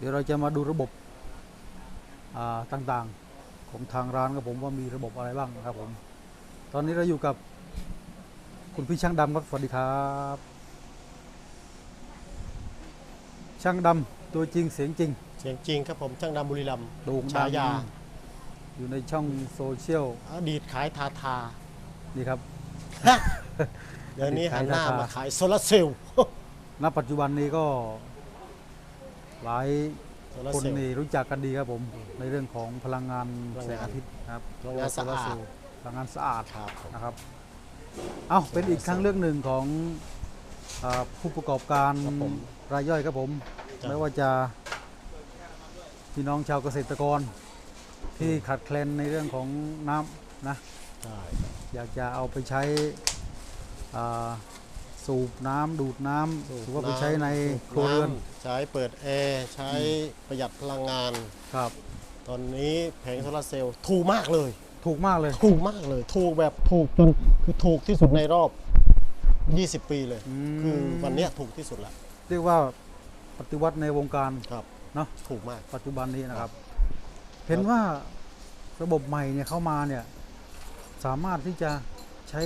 เดี๋ยวเราจะมาดูระบบอ่าต่างๆ ของทางร้านครับผมว่ามีระบบอะไรบ้างนะครับผม ตอนนี้เราอยู่กับคุณพี่ช่างดำครับสวัสดีครับ ช่างดำตัวจริงเสียงจริง เสียงจริงครับผมช่างดำบุรีรัมย์โด่งดัฉางยา อยู่ในช่องโซเชียลอดีตขายทาทานี่ครับ เดี๋ยวนี้อดีตหัขายนหน้าทาทามมาขายโซลาร์เซลล์ณปัจจุบันนี้ก็ หลายโซลาร์คนเซลล์นี่รู้จักกันดีครับผม ในเรื่องของพลังงานพลังแสงงานอาทิตย์นะครับพลังงานสะอาดโซลร์เซลล์พลังงานสะอาดครับผมนะครับเอาเป็นอีกทางเลือกหนึ่งของอาผู้ประกอบการครับผมรายย่อยครับผมจ้ะไม่ว่าจะพี่น้องชาวเกษตรกร ที่ขาดแคลนในเรื่องของน้ำนะใช่อยากจะเอาไปใช้อ่า สูบน้ำดูดน้ำหรือว่าไปใช้ในครัวเรือนำใช้เปิดแอร์ใช้ประหยัดพลังงาน ครับ ตอนนี้แผงโซลาร์เซลล์ถูกมากเลย ถูกมากเลย ถูกมากเลย ถูกแบบถูกจนคือถูกที่สุดในรอบ 20 ปีเลย อืม คือวันเนี้ยถูกที่สุดแล้วเรียกว่าปฏิวัติในวงการครับ เนาะถูกมาก ปัจจุบันนี้นะครับ เห็นว่าระบบใหม่เนี่ยเข้ามาเนี่ย สามารถที่จะใช้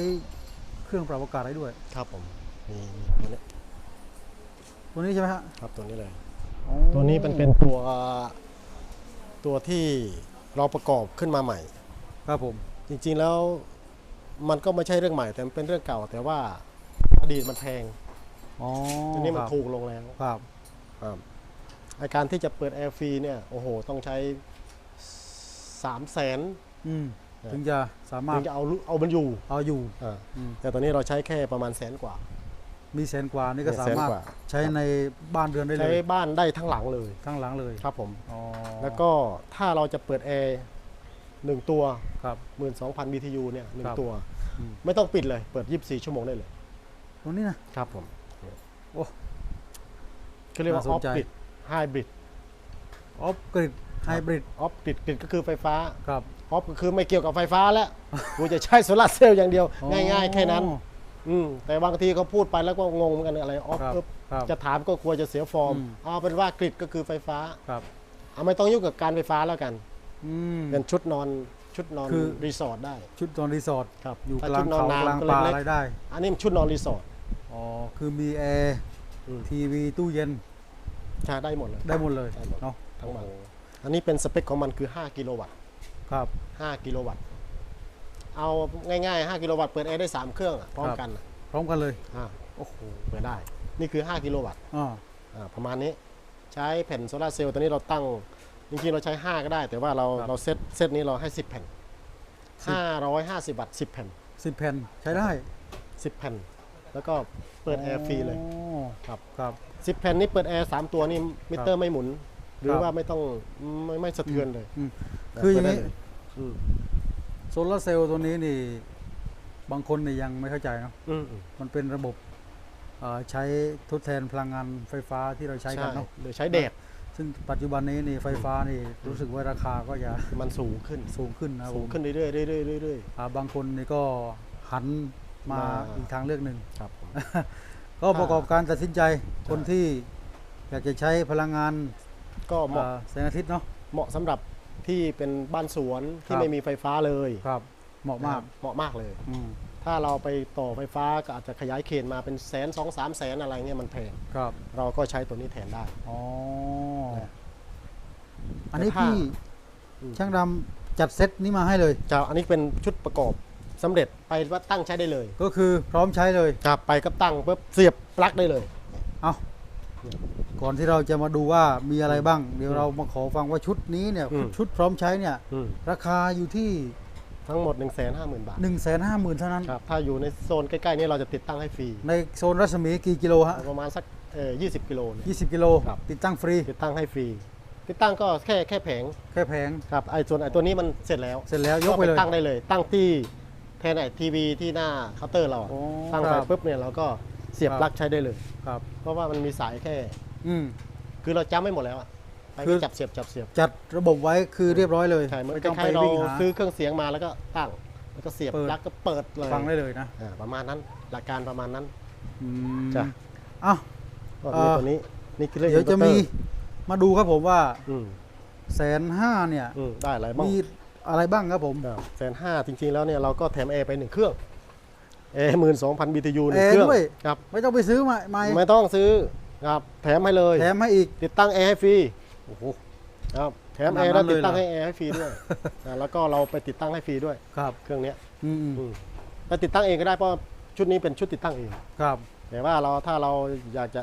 เครื่องปรับอากาศได้ด้วย ครับผม นี่นี่ตัวนี้ตัวนี้ใช่ไหมฮะครับตัวนี้เลยอ๋อตัวนี้มันเป็นตัวตัวที่เราประกอบขึ้นมาใหม่ ครับผม จริงๆแล้วมันก็ไม่ใช่เรื่องใหม่แต่มันเป็นเรื่องเก่า แต่ว่าอดีตมันแพงอ๋อทีนี้มันครับถูกลงแล้ว ครับ ครับไอการที่จะเปิดแอร์ฟรีเนี่ยโอ้โห ต้องใช้สามแสนอืมครับถึงจะสามารถึถงจะเอาเอามันอยู่ เอาอยู่อ่าอืมแต่ตอนนี้เราใช้แค่ประมาณแสนกว่า มีแสนกว่านี่ก็เนี่ยสาแสนมารถกว่าใช้ในบ้านเรือนได้เลใช้ยบ้านได้ทั้งหลังเลยทั้งหลังเลยครับผมอ๋อแล้วก็ถ้าเราจะเปิดแอร์หนึ่งตัวครับ12,000 BTU เนี่ยหนึ่คงรับตัวอืมไม่ต้องปิดเลย เปิด 24 ชั่วโมงได้เลยตัวนี้นะครับผมโอ้เขาเรียกว่าน่าอสอนฟใจกริดไฮบริดออฟกริดไฮบริดออฟกริดกริดก็คือไฟฟ้าครับออฟก็คือไม่เกี่ยวกับไฟฟ้าแล้วกูจะใช้โซลาร์เซลล์อย่างเดียวอ๋อง่าย ๆ แค่นั้น อืมแต่บางทีเขาพูดไปแล้วก็งงเหมือนกันอะไรออฟครับปุ๊บครับจะถามก็กลัวจะเสียฟอร์มอืม เอาเป็นว่ากริดก็คือไฟฟ้าครับ เอาไม่ต้องยุ่งกับการไฟฟ้าแล้วกัน อืม เป็นชุดนอนชุดนอนคือ รีสอร์ทได้ชุดนอนรีสอร์ทครับอยู่ถ้ากลาชุงดนอนเขานานกลางก็ป่าเล็กอะไรได้ๆอันนี้มันชุดนอนรีสอร์ท อ๋อ คือมีแอร์อืม ทีวีตู้เย็นใช้ได้หมดเลย ได้หมดเลยได้หมด เนาะทั้งหมดอันนี้เป็นสเปคของมันคือ 5 กิโลวัตต์ ครับ 5 กิโลวัตต์ เอาง่ายๆ 5 กิโลวัตต์เปิดแอร์ได้ 3 เครื่องอะพร้อมครับกันอะพร้อมกันเลยอ่าโอ้โหเปิดได้ นี่คือ 5 กิโลวัตต์อ่าอ่าประมาณนี้ใช้แผ่นโซลาร์เซลล์ตัวนี้เราตั้ง จริงๆ เราใช้ 5 ก็ได้ แต่ว่าเราเราเซตเซตนี้เราให้ 10 แผ่น 550 วัตต์ 10 แผ่น สิบแผ่นใช้ได้10 แผ่น แล้วก็เปิดแอร์ฟรีเลย อ๋อครับ ครับ 10 แผ่นนี้เปิดแอร์3ตัวนี่มิเตอร์ไม่หมุน หรืคอรับว่าไม่ต้องไม่ไม่สะเทือนเลย อืมคืออย่างนี้ เปิดได้เลยอืม โซลาร์เซลล์ตัวนี้นี่ บางคนนี่ยังไม่เข้าใจเนาะอืมอืมมันเป็นระบบเอ่อใช้ทดแทนพลังงานไฟฟ้าที่เราใช้กันเนาะหรือใช้แดดซึ่งปัจจุบันนี้นี่ไฟฟ้านี่รู้สึกว่าราคาก็จะมันสูงขึ้น สูงขึ้นนะครับสูผงมขึ้นเรื่อยๆเรื่อยๆเรื่อย อ่าบางคนนี่ก็หันมามา อีกทางเลือกหนึ่ง ๆครับผม ก็ประกอบการตัดสินใจคนที่อยากจะใช้พลังงานก็เหมาะอ่าแสงอาทิตย์เนาะ เหมาะสำหรับ ที่เป็นบ้านสวนที่ครับไม่มีไฟฟ้าเลยครับ เหมาะมากเหมาะมากเลยอืมถ้าเราไปต่อไฟฟ้าก็อาจจะขยายเขตมาเป็นแสนสองสามแสนอะไรเงี้ยมันแพงครับ เราก็ใช้ตัวนี้แทนได้อ๋อนะอันนี้แต่ถ้าพี่อืมช่างดำจัดเซตนี้มาให้เลยจะอันนี้เป็นชุดประกอบสำเร็จไปว่าตั้งใช้ได้เลย ก็คือพร้อมใช้เลยครับไปก็ตั้งปุ๊บเสียบปลั๊กได้เลย เอา ก่อนที่เราจะมาดูว่ามีอะไรบ้าง เดี๋ยวเรามาขอฟังว่าชุดนี้เนี่ยอืม ชุดพร้อมใช้เนี่ยอืมราคาอยู่ที่ ทั้งหมด 1 5 0 0 0 0 บาท 1 5 0 0 0 0เท่านั้น ครับ ถ้าอยู่ในโซนใกล้ๆนี้เราจะติดตั้งให้ฟรี ในโซนรัศมีกี่กิโลฮะประมาณสักเอ่อ20 กิโลเนี่ย 20 กิโลครับ ติดตั้งฟรีติดตั้งให้ฟรี ติดตั้งก็แค่แค่แผง แค่แผง ครับ ไอ้ส่วนไอ้ตัวนี้มันเสร็จแล้วเสร็จแล้วยกไปเลย ตั้งได้เลย ตั้งที่แทนไอ้ทีวีที่หน้าเคาน์เตอร์เราอะโอ้ตั้งคไปรับปุ๊บเนี่ยเราก็เสียบครับ ปลั๊กใช้ได้เลย ครับ เพราะว่ามันมีสายแค่ อืม คือเราจำไม่หมดแล้วอะไปคือ จับเสียบจับเสียบจัดระบบไว้คือเรียบร้อยเลยใช่เหมือนไม่คต้องไปล้ายๆเราวิ่งหา ซื้อเครื่องเสียงมาแล้วก็ตั้ง แล้วก็เสียบเปิด ปลั๊กก็เปิดเลยฟังได้เลยนะอ่าประมาณนั้น หลักการประมาณนั้น อืมจ้ะ เอ้า ก็เอ่มีอตัวนี้นี่คือเรื่องเดี๋ยวจะมีอินเวอร์เตอร์มาดูครับผมว่าอืมแสนห้าเนี่ยอืมได้อะไรบ้างมีอะไรบ้างครับผมแสนห้าจริงๆแล้วเนี่ยเราก็แถมแอร์ไปหนึ่งเครื่องแอร์หมื่นสองพัน BTU หนึ่งแอร์เครื่องด้วยครับ ไม่ต้องไปซื้อมาใหม่ไม่ต้องซื้อ ครับแถมให้เลยแถมให้อีกติดตั้งแอร์ให้ฟรีโอ้โหครับแถมขนาแอดร์แล้วนั้นเลยติดตั้งเหรอให้แอร์ให้ฟรีด้วยอ่าแล้วก็เราไปติดตั้งให้ฟรีด้วยครับเครื่องเนี้ยอืมอืมอืมไปติดตั้งเองก็ได้เพราะชุดนี้เป็นชุดติดตั้งเองครับ แต่ว่าเราถ้าเราอยากจะ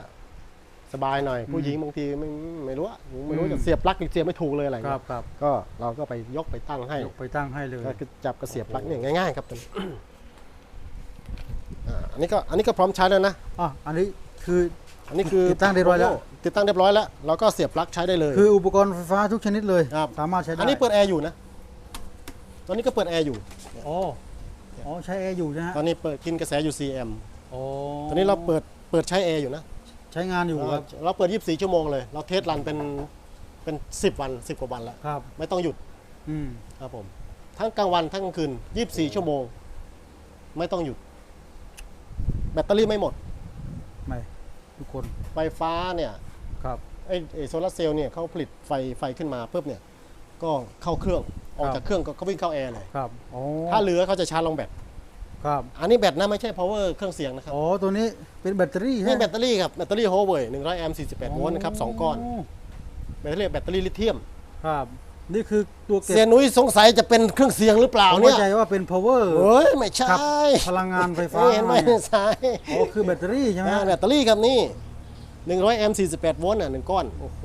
สบายหน่อยอืมผู้หญิงบางทีไม่ไม่รู้อะไม่รู้อืมจะเสียบปลั๊กเสียบไม่ถูกเลยอะไรครัเงี้บยครับก็เราก็ไปยกไปตั้งให้ยกไปตั้งให้เลยก็คือจับกระเสียบปลั๊กเนี่ยง่ายๆครับตัวนี้อ่าอันนี้ก็อันนี้ก็พร้อมใช้แล้วนะอะอันนี้คือ อันนี้คือติดตั้งเรียบร้อยแล้ว ติดตั้งเรียบร้อยแล้วเราก็เสียบปลั๊กใช้ได้เลย คืออุปกรณ์ไฟฟ้าทุกชนิดเลยครับ สามารถใช้ได้ อันนี้เปิดแอร์อยู่นะ ตอนนี้ก็เปิดแอร์อยู่ อ๋อ อ๋อ ใช้แอร์อยู่นะฮะตอนนี้เปิดกินกระแสอยู่ CM อ๋อตอนนี้เราเปิดเปิดใช้แอร์อยู่นะใช้งานอยู่ครับเราเปิด 24 ชั่วโมงเลย เราเทสรันเป็นเป็น 10 วัน 10 กว่าวันแล้วครับ ไม่ต้องหยุดอืมครับผม ทั้งกลางวันทั้งกลางคืน 24 ชั่วโมง ไม่ต้องหยุด แบตเตอรี่ไม่หมดไม่ ทุกคนไฟฟ้าเนี่ยครับไอ้ไอ้โซลาร์เซลล์เนี่ยเขาผลิตไฟไฟขึ้นมาปุ๊บเนี่ยก็เข้าเครื่องออกจากเครื่องก็ก็วิ่งเข้าแอร์เลยครับอ๋อถ้าเหลือเขาจะชาร์จลงแบตครับอันนี้แบตนะไม่ใช่ power เครื่องเสียงนะครับอ๋อตัวนี้เป็นแบตเตอรี่นี่ฮะแบตเตอรี่ครับแบตเตอรี่โฮเว่ย100แอมป์48โวลต์นะครับสองก้อน แบตเตอรี่แบตเตอรี่ลิเธียมครับ นี่คือตัวเก็บเสียนุ้ยสงสัยจะเป็นเครื่องเสียงหรือเปล่าผมเนี่เข้ายใจว่าเป็น power เฮ้ยไม่ใช่ครับพลังงานไฟฟ้า เห็นไหมเนี่ยใช่อ๋อคือแบตเตอรี่ใช่ไหมอ่าฮะแบตเตอรี่ครับนี่ 100แอมป์48โวลต์อะหนึ่งก้อนโอ้โห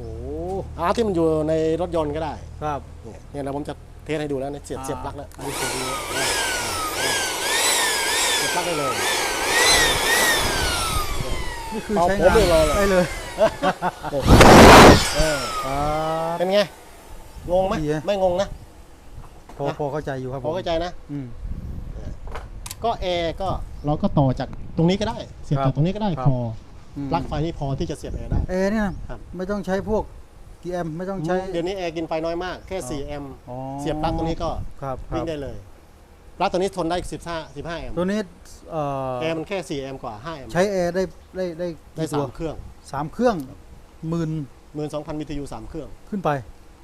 อาที่มันอยู่ในรถยนต์ก็ได้ ครับ เนี่ยเนี่ยเราผมจะเทสให้ดูแล้วเนี่ยเสียบเสียบปลั๊กแล้วอันนี้คือดีเสียบปลั๊กได้เลย นี่คือเอาใช้ผมงานเลยเลยได้เลย เออครับเป็นไง งงไหมดีนะไม่งงนะ พอนะ พอเข้าใจอยู่ครับพผอมเข้าใจนะ อืม ก็แอร์ก็เราก็ต่อจากตรงนี้ก็ได้ เสียบครัจาบกตรงนี้ก็ได้ครับ พออืมปลั๊กไฟนี่พอที่จะเสียบแอร์ได้ แอร์เนี่ยนะครับ ไม่ต้องใช้พวกกี่แอมป์ไม่ต้องใช้ เดี๋ยวนี้แอร์กินไฟน้อยมาก แค่อ๋อ4แอมป์อ๋อ เสียบปลั๊กตรงนี้ก็ครับครัวิ่บงได้เลยปลั๊กตัวนี้ทนได้15 15แอมป์ตัวนี้เอ่อแอร์มันแค่4แอมป์กว่า5แอมป์ใช้แอร์ได้ได้ได้ได้กี่ตัว3เครื่องสามเครื่องหมื่น12,000 BTU 3เครื่องขึ้นไป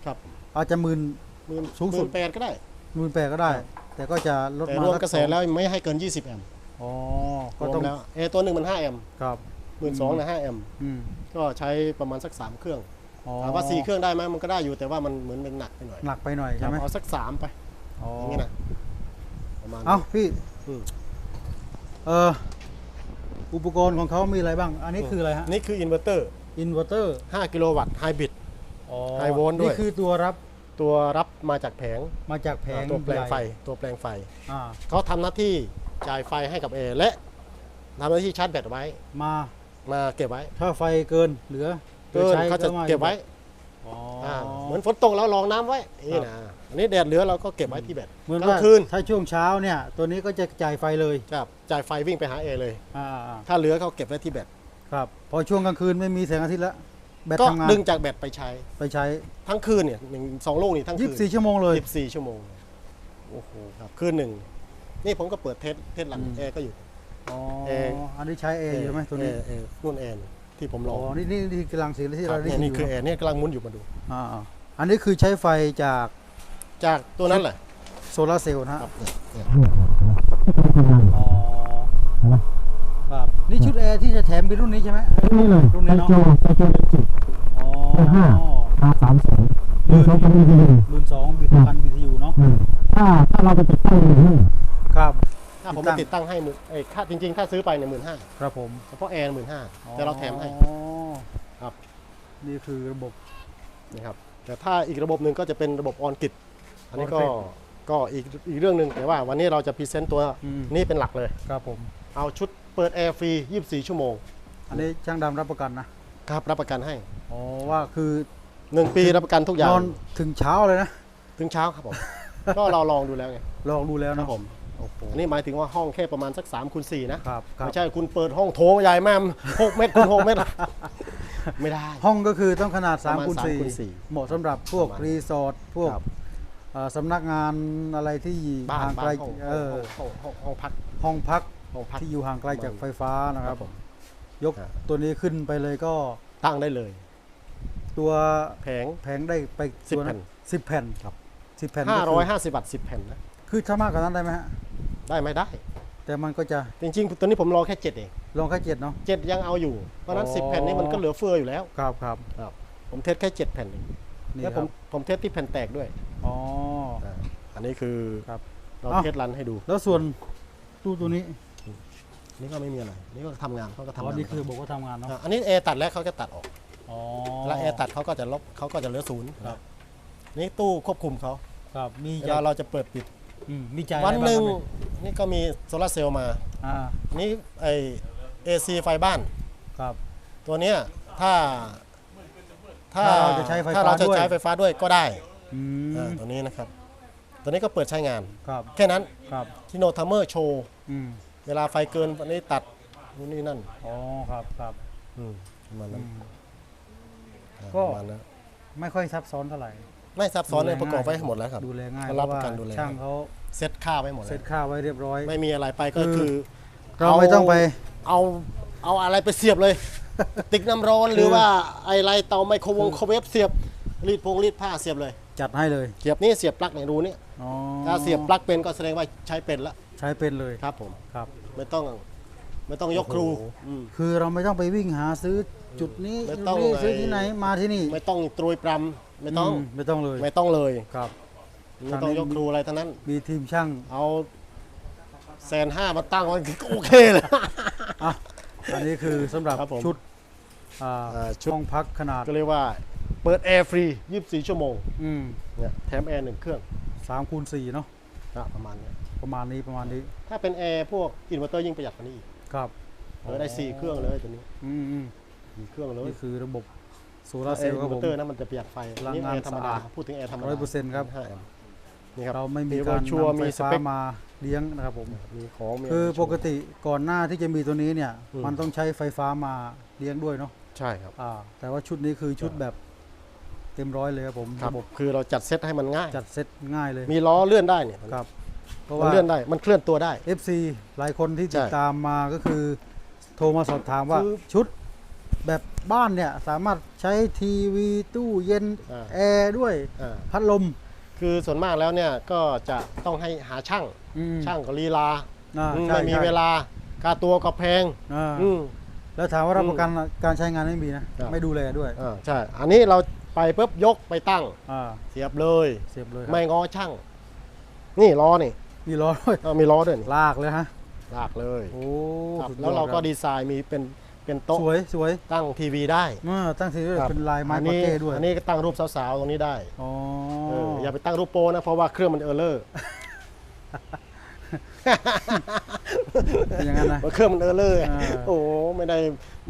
ครับ อาจจะหมื่น หมื่นสูงสุด หมื่นแปดก็ได้หมื่นแปดก็ได้ แต่ก็จะลดแต่มารวมสักระแสองแล้วไม่ให้เกิน 20 แอมป์อ๋อรก็วต้อมงแล้วแอร์ตัวหนึ่งมัน5แอมป์ครับหมื่นสองนะ5แอมป์อืมก็ใช้ประมาณสัก 3 เครื่องอ๋อถามว่า 4 เครื่องได้ไหมมันก็ได้อยู่แต่ว่ามันเหมือนเป็นหนักไปหน่อยหนักไปหน่อยครัใช่บไหมเอาสัก 3 ไปอ๋ออย่างเงี้ยนะประมาณ เอ้าพี่อืม เอออุปกรณ์ของเขามีอะไรบ้าง อันนี้คืออะไรฮะนี่คืออินเวอร์เตอร์ อินเวอร์เตอร์5กิโลวัตต์ไฮบริด อ๋อ High volt ด้วย นี่คือตัวรับตัวรับมาจากแผงมาจากแผงตัวแปลงไฟ ใหญ่ตัวแปลงไฟ อ่าเขาทำหน้าที่จ่ายไฟให้กับแอร์และทำหน้าที่ชาร์จแบตไว้ มามาเก็บไว้ถ้าไฟเกินเหลือเกินใช้เขาจะมเก็บไว้อ๋ออาเหมือนฝนตกแล้วรองน้ำไว้นี่นะอันนี้แดดเหลือเราก็เก็บไว้ที่แบตเหมือนกลาว่างคืนถ้าช่วงเช้าเนี่ย ตัวนี้ก็จะจ่ายไฟเลยจะจ่ายไฟวิ่งไปหาแอร์เลย อ่าอ่าถ้าเหลือเขาเก็บไว้ที่แบตครับ พอช่วงกลางคืนไม่มีแสงอาทิตย์แล้ว แบตก็ทำงานดึงจากแบตไปใช้ ไปใช้ ทั้งคืนเนี่ยหนึ่งสองลูกนี่ทั้งคืน24 ชั่วโมงเลยสิบสี่ชั่วโมงโอ้โหครับคืนหนึ่งนี่ผมก็เปิดเทสเทสหลังอืม แอร์ก็อยู่ อ๋อ เอ่ออันนี้ใช้แอร์อยู่ไหมตัวนี้ แอร์แอร์นู่นแอร์ที่ผมลอ๋อ องนี่นี่นี่กำลังสีที่ครัเราบได้เนี่ยยินอนี่ยู่คือแอร์เนี่ยกำลังหมุนอยู่มาดู อ่าอ่าอันนี้คือใช้ไฟจากจากตัวนั้นแหละโซลาร์เซลล์นะฮะ ครับเนี่ยเนี่ยอ๋อครับ นี่ชุดแอร์ที่จะแถมเป็นรุ่นนี้ใช่ไหม นี่เลยรุ่นนี้ไอเนาะโจไอโจเบนจิอ๋ อห้าอาสามสองหนึ่งสองพันมิลลิลิตรหมื่นสองบิตพันบีทียูเนาะถ้าถ้าเราไปติดตั้งหนึ่งห้าครับถ้าผมติดตั้มางติดตั้งให้หมื่นเอ้ยค่าจริง ๆ ถ้าซื้อไปเนี่ยหมื่นห้าครับผมเฉพาะแอร์หมื่นห้าแต่เราแถมให้ครับนี่คือระบบนะครับแต่ถ้าอีกระบบหนึ่งก็จะเป็นระบบออนกิดอันนี้ก็ก็อีกอีกเรื่องหนึ่งแต่ว่าวันนี้เราจะพรีเซนต์ตัวนี้เป็นหลักเลยครับผมเอาชุดเปิดแอร์ฟรี 24 ชั่วโมง อันนี้ช่างดำรับประกันนะ ครับรับประกันให้ อ๋อว่าคือ1ปีรับประกันทุกอย่านงอนถึงเช้าเลยนะ ถึงเช้าครับผม ก็เราลองดูแล้วไง ลองดูแล้วครันะบผมโอ้โหอันนี้หมายถึงว่าห้องแค่ประมาณสัก3คูณ4นะครับครับไม่ใช่คุณเปิดห้องโถงใหญ่แม่ม6เมตรคูณ6เมตร ไม่ได้ ห้องก็คือต้องขนาดประมาณ3คูณ3คูณ4 4เหมาะสำหรับพวกประมาณรีสอร์ทพวกครับเอ่อสำนักงานอะไรที่บ้านห่างบ้าไกลนห้องเออห้องห้องห้องพักห้องพักห้องพักที่อยู่ห่างไกลจากไฟฟ้านะครับผม ยกครับตัวนี้ขึ้นไปเลยก็ตั้งได้เลย ตัวแผงแผงได้ไปสิบตัวแผ่นสิบแผ่นครับสิบแผ่นห้าก็ร้อยคือห้าสิบบาทสิบแผ่นนะคือถ้ามากกว่านั้นได้ไหมฮะได้ไหมได้ แต่มันก็จะจริงๆตัวนี้ผมรอแค่เจ็ดเองลงแค่เจ็ดเนาะเจ็ดยังเอาอยู่เพราะฉะนั้นอ๋อสิบแผ่นนี้มันก็เหลือเฟืออยู่แล้วครับครับผมเทสแค่เจ็ดแผ่นเองนี่แล้วคผรัมบผมเทสที่แผ่นแตกด้วยอ๋อาอันนี้คือครับเราอ้าวเทสรันให้ดู แล้วส่วนตู้ตัวนี้ นี่ก็ไม่มีอะไรนี่ก็ทำงานเขาก็ทำานอ๋องนี่คือบอกว่าทำงานเนาะอะอันนี้แอร์ตัดแล้วเขาจะตัดออก อ๋อแล้วแอร์ตัดเขาก็จะลบเขาก็จะเหลือศูนย์ครับนี่ตู้ควบคุมเขาครับมีเวใจลาเราจะเปิดปิด อืมมีใจวันหนึ่งอะไรบ้าครับนี่ก็มีโซลาร์เซลล์มา อ่านี่ไอเอซีไฟบ้าน ครับ ตัวเนี้ยถ้าถ้าถ้าเราจะใช้ไฟฟ้าถ้าเราจะด้วย ใช้ไฟฟ้าด้วยก็ได้อือ่ามตัวนี้นะครับ ตัวนี้ก็เปิดใช้งาน ครับแค่นั้นครับ ที่โนทัมเมอร์โชว์ อืม เวลาไฟเกินอันนี้ตัดนู่นนี่นั่นอ๋อครับครับอืมประมาณอืนั้นมอ่าก็ ประมาณนั้นไม่ค่อยซับซ้อนเท่าไหร่ ไม่ซับซ้อนเลยดูแลประกอบไว้ง่ายให้หมดแล้วครับดูแลง่ายเขาเพรับราะประว่ากันดูแลช่างเขาเซ็ตค่าไว้หมดเซ็แล้ตวค่าไว้เรียบร้อย ไม่มีอะไรไปก็คือ คือ เราไม่ต้องไป เอาเอาอะไรไปเสียบเลย ติ๊กน้ำร้อนหรือว่าไอไรเตาไมโครวงโครเวฟเสียบรีดพงรีดผ้าเสียบเลยจัดให้เลยเสียบนี่เสียบปลั๊กเนี่ยรูนี่อ๋อถ้าเสียบปลั๊กเป็นก็แสดงว่าใช้เป็นละใช้เป็นเลยครับผมครับ ไม่ต้องไม่ต้องยกครูโอ้โหอืม คือเราไม่ต้องไปวิ่งหาซื้อจุดนี้ไม่จุดต้องนี้ซื้อไอ้ ที่ไหนมาที่นี่ไม่ต้องตรุยปรำไม่ต้องมไม่ต้องเลยไม่ต้องเลยครับ ไม่ต้องยกครูอะไรทั้งนั้น มีทีมช่างเอาแสนห้ามาตั้งไว้ก็โอเคเลย อะอันนี้คือสำหรับครับผมชุดอ่าอ่าชุด ห้องพักขนาดก็เรียกว่าเปิดแอร์ฟรี 24 ชั่วโมงอืมเนี่ยแถมแอร์หนึ่งเครื่องสามคูณสี่เนาะนะประมาณเนี้ย ประมาณนี้ประมาณนี้ถ้าเป็นแอร์พวกอินเวอร์เตอร์ยิ่งประหยัดกว่านี้อีกครับเออได้4เครื่องเลยตัวนี้อืมอืมสี่เครื่องเลยนี่คือระบบโซลาร์เซแอลร์ล์อิคนรับเวผอมร์เตอร์นะมันจะประหยัดไฟพลังนี่งานแอร์ธรรมดาสะอาดพูดถึงแอร์ธรรมดาร้อยเปอร์เซ็นต์ครับ5แอมป์นี่ครับเราไม่มีมีการชัวร์นำไฟมีสฟ้าเปคมาเลี้ยงนะครับผมมีของมีคืออะไรปกติก่อนหน้าที่จะมีตัวนี้เนี่ยอืมมันต้องใช้ไฟฟ้ามาเลี้ยงด้วยเนาะใช่ครับอ่าแต่ว่าชุดนี้คือชุดครับแบบเต็มร้อยเลยครับผมครับระบบคือเราจัดเซตให้มันง่าย จัดเซตง่ายเลย มีล้อเลื่อนได้เนี่ยครับเพ ราะมันว่า เลื่อนได้ มันเคลื่อนตัวได้ FC หลายคนที่ติดใช่ตามมาก็คือ โทรมาสอบถามว่าคือชุดแบบบ้านเนี่ย สามารถใช้ทีวีตู้เย็น อ่า แอร์ด้วย อ่าพัดลมคือส่วนมากแล้วเนี่ยก็จะต้องให้หาช่างอืมช่างก็ลีลาอ่าอืมใช่ไม่มีใช่เวลาค่าตัวก็แพงอ่าอืม แล้วถามว่ารับประกันการใช้งานไม่มีนะ ครับ ไม่ดูแลด้วยอ่าใช่อันนี้เราไปปุ๊บยกไปตั้งอ่าเสียบเลย เสียบเลยครับไม่งอช่าง นี่ล้อนี่ มีล้อด้วยเออมีล้อด้วยนี่ลากเลยฮะลากเลยโอ้ครับสุดยอแล้วเราก็คบดีไซน์มีเป็นเป็นโต๊ะสวยสวยตั้งทีวีได้เมื่อตั้งทีด้วยครับเป็นลายไม้อันปานี้เก้ด้วยอันนี้ก็ตั้งรูปสาวๆตรงนี้ได้อ๋อเอออย่าไปตั้งรูปโปนะเพราะว่าเครื่องมันเออร์เลอร์เป็นอย่างนั้นนะ เครื่องมันเออร์เลอร์อ่า โอ้ไม่ได้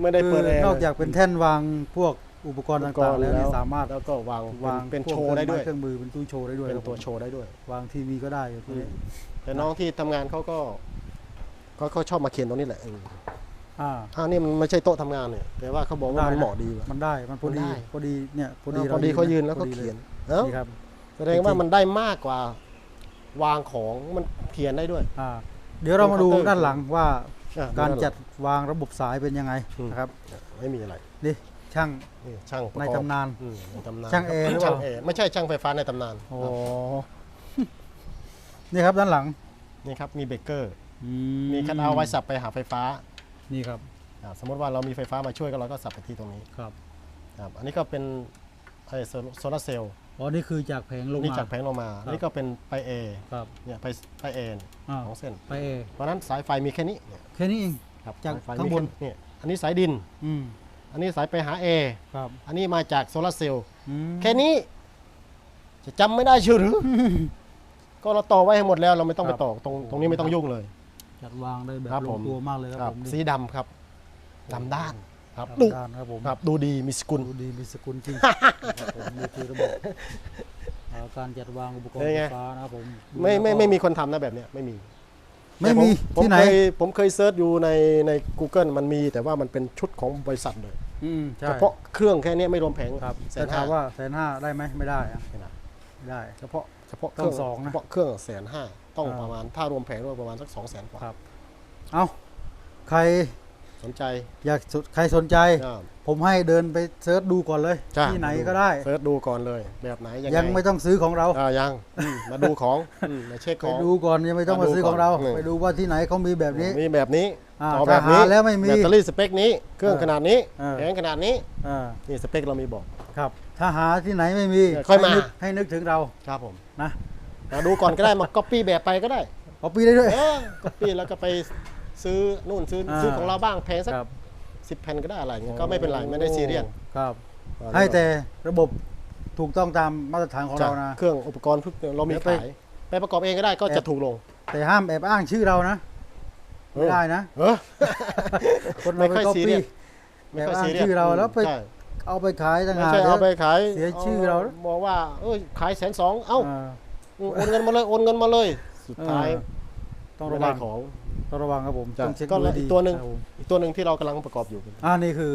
ไม่ได้คืเปิดแอร์นอกเลยจากเป็นแท่นวางพวก อุปกรณ์ต่างๆแล้วนี่สามารถแล้วก็วางวางเป็นพวกโชว์ได้ด้วยเครื่องมือเป็นตู้โชว์ได้ด้วยเป็นครับตัวผมโชว์ได้ด้วย วางทีวีก็ได้อยู่ที่นี่แต่น้องที่ทำงานเขาก็เขาเขาชอบมาเขียนตรงนี้แหละเอออ่าอ้าวนี่มันไม่ใช่โต๊ะทำงานเนี่ยแต่ว่าเขาบอกว่าได้มันนะเหมาะดีว่ะมันได้มันพอดีมันได้พอดีเนี่ยพอดีพอดีเขายืนแล้วพก็อดีเขียนลเอ้านี่ครับแสดงว่าจริงๆมันได้มากกว่าวางของมันเขียนได้ด้วยอ่าเดี๋ยวเรามาดูเคาน์เตอร์ด้านหลังว่าอะการนั่นแหละจัดวางระบบสายเป็นยังไงอืมนะครับ ไม่มีอะไรนี่ ช่าง นี่ช่างประในกอบตำนานอืมในตำนานช่างแอร์หรือเปล่า ช่างแอร์ไม่ใช่ช่างไฟฟ้าในตำนานโอ้ครับนี่ครับด้านหลังนี่ครับมีเบรกเกอร์อืมีคันเอาท์ไว้สับไปหาไฟฟ้านี่ครับอ่าสมมติว่าเรามีไฟฟ้ามาช่วยก็เราก็สับไปที่ตรงนี้ครับครับอันนี้ก็เป็นไอ้โซลาร์เซลล์อ๋อนี่คือจากแผงลงนี่มา จากแผงลงมาครับนี่ก็เป็นไปเอครับเนี่ยไปไปเออ่าของเส้น ไปเอเพราะฉะนั้นสายไฟมีแค่นี้เนี่ยแค่นี้เอง ครับจากสยไฟข้างบนมีแค่เนี่ยอันนี้สายดินอืม อันนี้สายไปหาเอครับอันนี้มาจากโซลาร์เซลล์อืมแค่นี้ จะจำไม่ได้เชื่อหรือ ก็เราต่อไว้ให้หมดแล้วเราไม่ต้องไปต่อตรงตรงนี้ไม่ต้องยุ่งเลย จัดวางได้แบบครับลผงมตัวมากเลยคครัรับบผมสีดำครับดำด้านครับครับดูด้านครับผมครับดูดีมีสกุล ดูดีมีสกุลจริงครับผมนี่คือระบบอ่าการจัดวางอุปกรณ์เป็นไง ไฟฟ้านะครับผมดูไม่ไม่แล้วก็ไม่มีคนทำนะแบบเนี้ยไม่มี ไม่มีแต่ผมที่ไหน ผมเคยผมเคยเซิร์ชอยู่ในใน Google มันมีแต่ว่ามันเป็นชุดของบริษัทเลยอืมใช่เฉพาะเครื่องแค่เนี้ยไม่รวมแผงครับแสแต่นถาห้ามว่าแสนห้าได้ไหมไม่ได้อะไม่ได้ไม่ได้ เฉพาะเฉพาะเคต้รื่องสองนะเฉพาะเครื่องแสนห้าต้องอ่า ประมาณถ้ารวมแผงด้วยประมาณสักสองแสนกว่า ครับ เอาใคร สนใจอยากสใครสนใจก็ผมให้เดินไปเซิร์ชดูก่อนเลยจ้ะที่ไหนก็ได้เซิร์ชดูก่อนเลย แบบไหนยังไงยังไม่ต้องซื้อของเรา อ่ายังอืมมาดูของอืมมาเช็คไปของ ดูก่อนยังไม่ต้องมามาดูซื้อของเรา ก่อนอืมไปดูว่าที่ไหนเขามีแบบนี้ มีแบบนี้อ่าต่อแบบนี้ถ้าหาแล้วไม่มีแบตเตอรี่สเปคนี้ เครื่องเออขนาดนี้เออ แผงขนาดนี้อ่านี่สเปคเรามีบอก ครับ ถ้าหาที่ไหนไม่มีเออค่อยมา ให้นึกให้นึกถึงเราครับผมนะมาดูก่อนก็ได้มาก๊อปปี้แบบไปก็ได้ เอาปีได้ด้วย เออก๊อปปี้แล้วก็ไป ซื้อนู่นซื้ออ่าซื้อของเราบ้างแพงสักครับ สิบแผ่นก็ได้อะไรเงี้ยก็ไม่เป็นไรไม่ได้ซีเรียสครับให้แต่ระบบถูกต้องตามมาตรฐานของจ้ะเรานะ เครื่องอุปกรณ์ทุกเรามีเดี๋ยวไปขายไปประกอบเองก็ได้ก็แอจะบ ถูกลงแต่ห้ามแอบอ้างชื่อเรานะ ไม่ได้นะ เออ คนเราไม่ไปค่อยก๊อปซีเรีปี้ยสไม่แอบค่อยอ้างซีเรียสชื่อเราแล้วไปใช่ เอาไปขายต่างไม่หาก ใช่เอาไปขายเสียชื่อเรานะบอกว่าเอ้ยขายแสนสองเอ้าอ่า โอนเงินมาเลยโอนเงินมาเลย สุดท้ายเออต้องไม่ระได้วังของ ต้องระวังครับผมจ้ะต้องเช็คก็ดูให้อีดีกตัวหนึ่งครับผมอีกตัวหนึ่งที่เรากำลังประกอบอยู่อ่านี่คือ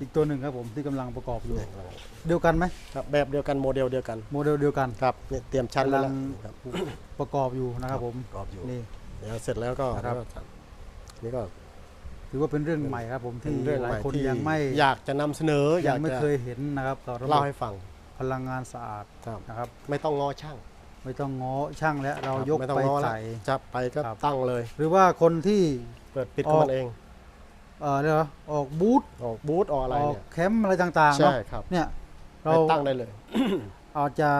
อีกตัวหนึ่งครับผมที่กำลังประกอบอยู่เดียวกันไหมครับแบบเดียวกันโมเดลเดียวกันโมเดลเดียวกันครับนี่เตรียมชั้นไว้แล้วกำลังครับประกอบอยู่นะครับผมประกอบอยู่นี่ เดี๋ยวเสร็จแล้วก็นะครับก็นี่ก็ถือว่าเป็นเรื่องใหม่ครับผมเป็นที่เรื่องหลาใหยม่คนที่ยังไม่อยากจะนำเสนออยัยางกไม่จะเคยเห็นนะครับกับระบเล่าบให้ฟังพลังงานสะอาดครับ นะครับ ไม่ต้องงอช่าง ไม่ต้องง้อช่างแล้วเราครับยกไม่ต้องไปงอแล้วใส่จับไปก็ครับตั้งเลย หรือว่าคนที่เปิดปิดอขออกงมันเองเออเรียกว่าออกบูธออกบูธออกอะไรออกเนี่ยแคมป์อะไรต่างๆใช่เนาะครับเนี่ยไปเราตั้งได้เลยอาจจะ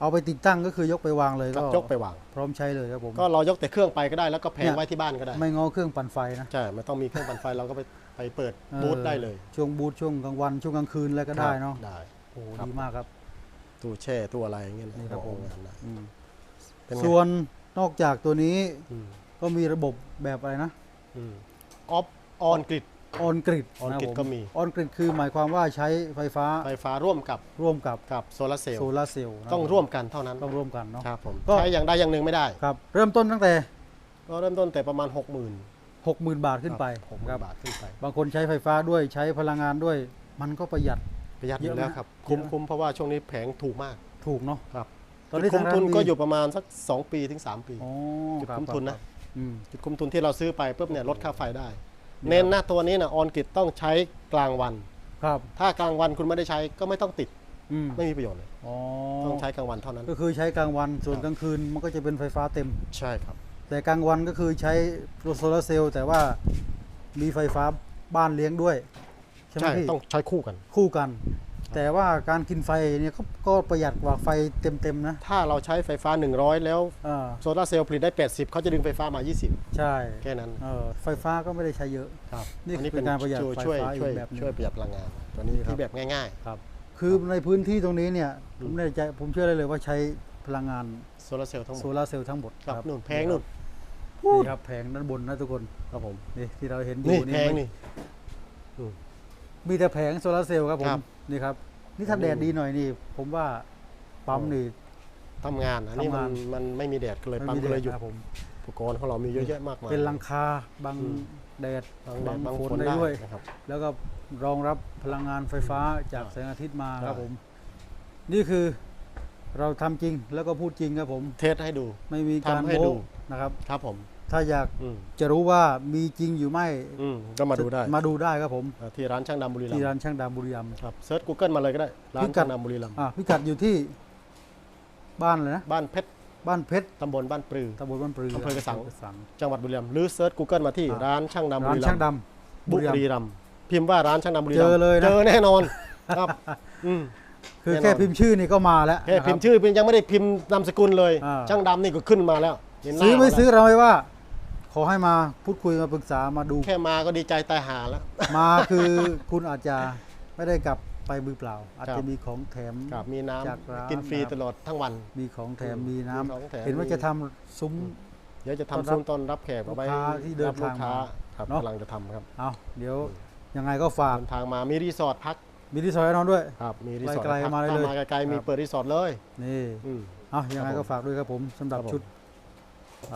เอาไปติดตั้งก็คือยกไปวางเลยก็ก็ยกไปวาง พร้อมใช้เลยครับผมก็เรายกแต่เครื่องไปก็ได้แล้วก็แผเนี่งยไว้ที่บ้านก็ได้ ไม่ง้อเครื่องปั่นไฟนะใช่ไม่ต้องมีเครื่องปั่นไฟเราก็ไปไปเปิดออบูธได้เลย ช่วงบูธช่วงกลางวันช่วงกลางคืนอะไรก็ได้เนาะได้โอ้โหครับดีมากครับ ตู้แช่ตู้อะไรอย่างเงี้ยนี่ครับผมออกงานได้อืมเป็นไงส่วนนอกจากตัวนี้อืมก็มีระบบแบบอะไรนะอืมออฟออนกริด ออนกริด on grid ก็มี ออนกริดคือหมายความว่าใช้ไฟฟ้าไฟฟ้าร่วมกับร่วมกับกับโซลาร์เซลล์โซลาร์เซลล์นะต้องร่วมกันเท่านั้นต้องร่วมกันเนาะ ครับผมก็ ใช้อย่างใดอย่างหนึ่งไม่ได้ ครับ เริ่มต้นตั้งแต่ ก็เริ่มต้นแต่ประมาณ 6 0,000ื่น60,000 บาทขึ้นไปหกหคมื่รันบบาทขึ้นไป บางคนใช้ไฟฟ้าด้วยใช้พลังงานด้วย มันก็ประหยัด ประหยัดอเยอะยู่แล้วไหมครับ คุ้มเยอะ คุ้มเพราะว่าช่วงนี้แผงถูกมากถูกเนาะ ครับตอนนี้จุดคุ้มทางร้านทุนมีก็อยู่ประมาณสัก 2 ปีถึง 3 ปี อ๋อจุดรับคุ้มทุนนะครับอืม จุดคุ้มทุนที่เราซื้อไปปุ๊บเนี่ยลดค่าไฟได้นี่เน้นหน้าตัวนี้นะออนกริดต้องใช้กลางวัน ครับถ้ากลางวันคุณไม่ได้ใช้ก็ไม่ต้องติดอืมไม่มีประโยชน์เลยอ๋อต้องใช้กลางวันเท่านั้น ก็คือใช้กลางวันส่วนครับ กลางคืนมันก็จะเป็นไฟฟ้าเต็ม ใช่ครับ แต่กลางวันก็คือใช้โซลาร์เซลล์แต่ว่ามีไฟฟ้าบ้านเลี้ยงด้วย ใช่ไหมใช่พี่ต้องใช้คู่กัน คู่กัน แต่ว่าการกินไฟเนี่ยก็ก็ประหยัดกว่าไฟเต็มๆนะถ้าเราใช้ไฟฟ้า 100 แล้วอ่าโซลาร์เซลล์ผลิตได้ 80 เขาจะดึงไฟฟ้ามาใช่20แค่นั้นเออไฟฟ้าก็ไม่ได้ใช้เยอะ ครับนี่อัเป็นการประหยัดช่วยไฟฟ้าช่วยอีกแบบหนึ่งช่วยประหยัดพลังงานตัวนี้นี่ครับ ที่แบบง่าย ครับ คือในพื้นที่ตรงนี้เนี่ยผอืมมแน่ใจผมเชื่อได้เลยว่าใช้พลังงานๆ โซลาร์เซลล์ทั้งหมโซดลาร์เซลล์ทั้งหมดครับนู่นแพงนู่นนี่ครับแผงด้านบนนะทุกคน ครับผมนี่ที่เราเห็นอนี่ยู่แพงไม่นี่ มีแต่แผงโซลาร์เซลล์ครับผครัมบ นี่ครับนี่ถ้าโอ้แดดดีหน่อยนี่ ผมว่าปั๊มนี่ ทำงานอันนี้ทำมังานนมันไม่มีแดดก็เลยไม่ปั๊มมีก็เลยหแดยุดดนะครับผม อุปกรณ์ของเรามีเยอะแยะมากมายเป็นหลังคาบังอืมแดดบางแดดบางฝฝนนได้ได้ด้วย นะครับ แล้วก็รองรับพลังงานไฟฟ้าจากอ่าแสงอาทิตย์มาครับได้ผม นี่คือเราทำจริงแล้วก็พูดจริงครับผม เทสให้ดู ไม่มีการทำให้โม้ดูนะครับ ครับผม ถ้าอยากอืมจะรู้ว่ามีจริงอยู่ไม่อืมก็มาดูได้มาดูได้ครับผม อ่าที่ร้านช่างดำบุรีรัมที่ย์ร้านช่างดำบุรีรัมย์ ครับเซิร์ช Google มาเลยก็ได้ ร้าพินกัด ช่างดำบุรีรัมย์อะพิกัดอยู่ที่บ้านเลยนะ บ้านเพชรบ้านเพชรตำบลบ้านปลือ ตำบลบ้านปรืออำเภอกระสังกระสัง จังหวัดบุรีรัมย์หรือเซิร์ช Google มาที่อ่า ร้านช่างดำบุร้านรีรัช่ามงย์ดำบุบุรีรัมรีย์ รัมย์พิมพ์ว่าร้านช่างดำบุรีรัมย์เจอเลยนะ เจอแน่นอนครับอืม คือแน่นอนแค่พิมพ์ชื่อนี่ก็มาแล้วแค่นะรับพิมพ์ชื่อพิมพ์ยังไม่ได้พิมพ์นามสกุลเลย อ่า ช่างดำนี่ก็ขึ้นมาแล้วเห็นหน้าซื้อไม่แล้วซื้อเราไม่ว่าข อให้มาพูดคุยมาปรึกษามาดู แค่มาก็ดีใจตายหาแล้ว มาคือคุณอาจจะไม่ได้กลับไปมือเปล่า อาจครัจะบมีของแถมครับมีน้จากร้านำกินฟรีนะครับตลอดทั้งวัน มีของแถมอืมมีน้ำมีของแถมเห็นว่ามีจะทำซุ้ม เดี๋ยวจะต้อนทำรับซุ้มต้อนรับแขกเอาไว้ลูกค้าที่เดินรับลูกค้าทางมาครับเนอะ กำลังจะทำครับเอาเดี๋ยวยังไงก็ฝากเดินทางมามีรีสอร์ทพักมีที่ซอยให้น้องด้วย ครับมีรีสอร์ทไกลๆพักมาเลยถ้าเลยมาไกลๆมีครับ เปิดรีสอร์ทเลยนี่ อืม เอายังไงครับผมก็ฝากด้วยครับผมสำหรับครับผม ชุด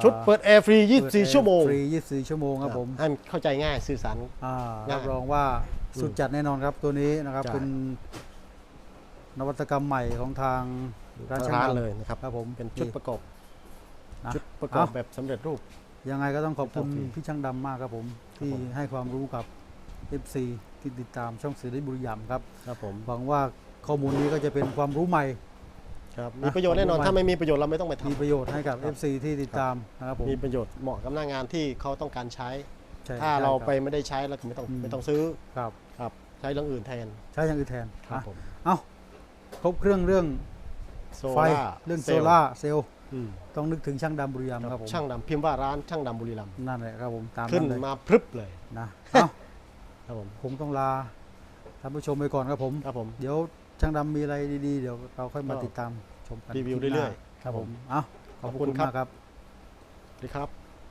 ชุดอ่าเปิดแอร์ฟรีเปิดแอร์24 ชั่วโมงฟรี24 ชั่วโมงครับผมให้เข้าใจง่ายสื่อสารอ่าง่ายรับรองว่าสุดจัดแน่นอนครับตัวนี้นะครับใช่เป็นนวัตกรรมใหม่ของทางร้านทางช่างร้านดำเลยนะครับครับผมเป็นชุดนี่ประกอบนะชุดประกอบเาแบบสำเร็จรูป ยังไงก็ต้องขอบคุณครับพี่ช่างดำมากครับผม ที่ผมให้ความรู้กับ FC ที่ติดตามช่องสื่อได้บุรีรัมย์ครับครับผมหวังว่าข้อมูลนี้ก็จะเป็นความรู้ใหม่ ครับนะมีประโยชน์แน่นอนขอบคุณมากถ้าไม่มีประโยชน์เราไม่ต้องไปทำมีประโยชน์ให้กับครับ FC ที่ติดตามนะครับผมมีประโยชน์เหมาะกับหน้างานที่เขาต้องการใช้ใช่ถ้าใช่เราคบไปไม่ได้ใช้เราก็ไม่ต้องอืมไม่ต้องซื้อครับครับใช้เรื่องอื่นแทน ใช้อย่างอื่นแทนครับนะผมเอ้าครบเครื่องเรื่องโซไฟล่าเรื่องซโซลล์ล่าร์เซลล์อืมต้องนึกถึงช่างดำบุรีรัมย์คครัรับบผมช่างดำพิมพ์ว่าร้านช่างดำบุรีรัมย์นั่นแหละครับผมตามขึ้นเลยมาพรึบเลยนะเอ้าครับผมผมต้องลาท่านผู้ชมไปก่อนครับผมครับผมเดี๋ยว ช่างดำมีอะไรดีๆ เดี๋ยวเราค่อยมาก็ติดตามชมกันรีวิวคลิปหน้าเรื่อยๆ ครับผม เอ้าขอบขอบคุคุณณครับมากครับ สวัสดีครับ